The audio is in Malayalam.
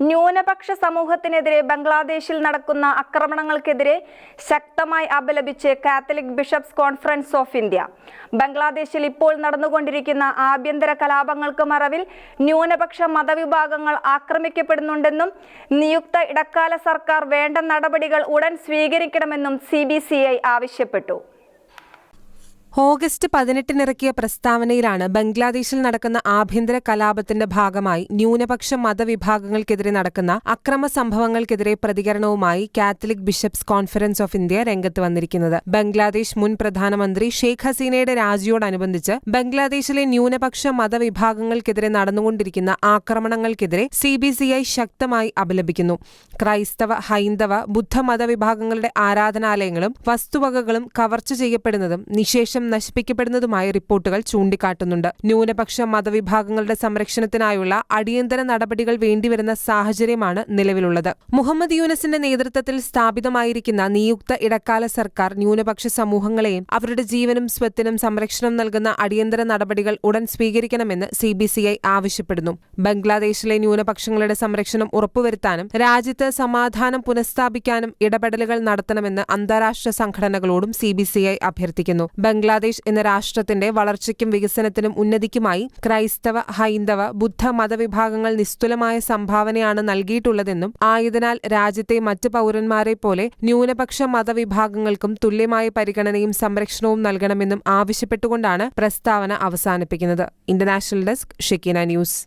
ന്യൂനപക്ഷ സമൂഹത്തിനെതിരെ ബംഗ്ലാദേശിൽ നടക്കുന്ന ആക്രമണങ്ങൾക്കെതിരെ ശക്തമായി അപലപിച്ച് Catholic Bishops Conference of India. ബംഗ്ലാദേശിൽ ഇപ്പോൾ നടന്നുകൊണ്ടിരിക്കുന്ന ആഭ്യന്തര കലാപങ്ങൾക്ക് മറവിൽ ന്യൂനപക്ഷ മതവിഭാഗങ്ങൾ ആക്രമിക്കപ്പെടുന്നുണ്ടെന്നും നിയുക്ത ഇടക്കാല സർക്കാർ വേണ്ട നടപടികൾ ഉടൻ സ്വീകരിക്കണമെന്നും സി ആവശ്യപ്പെട്ടു. ഓഗസ്റ്റ് പതിനെട്ടിനിറക്കിയ പ്രസ്താവനയിലാണ് ബംഗ്ലാദേശിൽ നടക്കുന്ന ആഭ്യന്തര കലാപത്തിന്റെ ഭാഗമായി ന്യൂനപക്ഷ മതവിഭാഗങ്ങൾക്കെതിരെ നടക്കുന്ന അക്രമ സംഭവങ്ങൾക്കെതിരെ പ്രതികരണവുമായി Catholic Bishops Conference of India രംഗത്ത് വന്നിരിക്കുന്നത്. ബംഗ്ലാദേശ് മുൻ പ്രധാനമന്ത്രി ഷെയ്ഖ് ഹസീനയുടെ രാജിയോടനുബന്ധിച്ച് ബംഗ്ലാദേശിലെ ന്യൂനപക്ഷ മതവിഭാഗങ്ങൾക്കെതിരെ നടന്നുകൊണ്ടിരിക്കുന്ന ആക്രമണങ്ങൾക്കെതിരെ സി ബി സി ഐ ശക്തമായി അപലപിക്കുന്നു. ക്രൈസ്തവ ഹൈന്ദവ ബുദ്ധ മതവിഭാഗങ്ങളുടെ ആരാധനാലയങ്ങളും വസ്തുവകകളും കവർച്ച ചെയ്യപ്പെടുന്നതും നിശേഷം നശിപ്പിക്കപ്പെടുന്നതുമായ റിപ്പോർട്ടുകൾ ചൂണ്ടിക്കാട്ടുന്നുണ്ട്. ന്യൂനപക്ഷ മതവിഭാഗങ്ങളുടെ സംരക്ഷണത്തിനായുള്ള അടിയന്തര നടപടികൾ വേണ്ടിവരുന്ന സാഹചര്യമാണ് നിലവിലുള്ളത്. മുഹമ്മദ് യൂനസിന്റെ നേതൃത്വത്തിൽ സ്ഥാപിതമായിരിക്കുന്ന നിയുക്ത ഇടക്കാല സർക്കാർ ന്യൂനപക്ഷ സമൂഹങ്ങളെയും അവരുടെ ജീവനും സ്വത്തിനും സംരക്ഷണം നൽകുന്ന അടിയന്തര നടപടികൾ ഉടൻ സ്വീകരിക്കണമെന്ന് സി ബി സി ഐ ആവശ്യപ്പെടുന്നു. ബംഗ്ലാദേശിലെ ന്യൂനപക്ഷങ്ങളുടെ സംരക്ഷണം ഉറപ്പുവരുത്താനും രാജ്യത്ത് സമാധാനം പുനഃസ്ഥാപിക്കാനും ഇടപെടലുകൾ നടത്തണമെന്ന് അന്താരാഷ്ട്ര സംഘടനകളോടും സി ബി സി ഐ അഭ്യർത്ഥിക്കുന്നു. ബംഗ്ലാദേശ് എന്ന രാഷ്ട്രത്തിന്റെ വളർച്ചയ്ക്കും വികസനത്തിനും ഉന്നതിക്കുമായി ക്രൈസ്തവ ഹൈന്ദവ ബുദ്ധ മതവിഭാഗങ്ങൾ നിസ്തുലമായ സംഭാവനയാണ് നൽകിയിട്ടുള്ളതെന്നും ആയതിനാൽ രാജ്യത്തെ മറ്റ് പൗരന്മാരെ പോലെ ന്യൂനപക്ഷ മതവിഭാഗങ്ങൾക്കും തുല്യമായ പരിഗണനയും സംരക്ഷണവും നൽകണമെന്നും ആവശ്യപ്പെട്ടുകൊണ്ടാണ് പ്രസ്താവന അവസാനിപ്പിക്കുന്നത്. International desk Shekinah news.